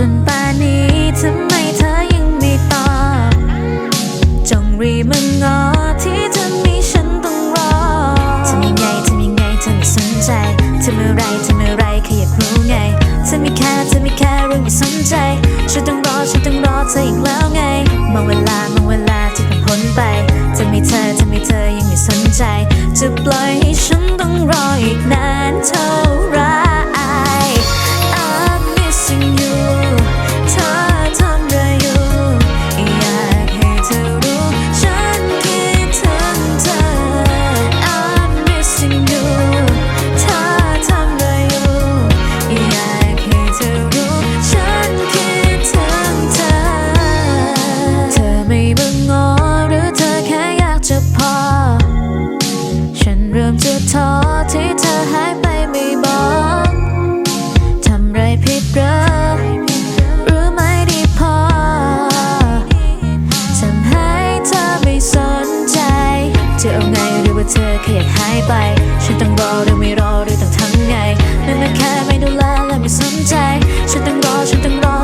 จนป่านนี้ทำไมเธอยังไม่ตอบจงรีมันงอที่เธอมีฉันต้องรอทำยังไงทำยังไงเธอไม่สนใจทำอะไรทำอะไรแค่อยากรู้ไงเธอไม่แค่เธอไม่แค่เรื่องไม่สนใจฉันต้องรอฉันต้องรอเธออีกแล้วไงมองเวลามองเวลาที่ผ่านพ้นไปจะไมเธอจะไมเธอยังไม่สนใจจะปล่อยให้ฉัน เธอเอาไงหรือว่าเธอแค่อยากหายไป ฉันต้องรอหรือไม่รอหรือต้องทำไงนั่นแค่ไม่ดูแลและไม่สนใจ ฉันต้องรอฉันต้องรอ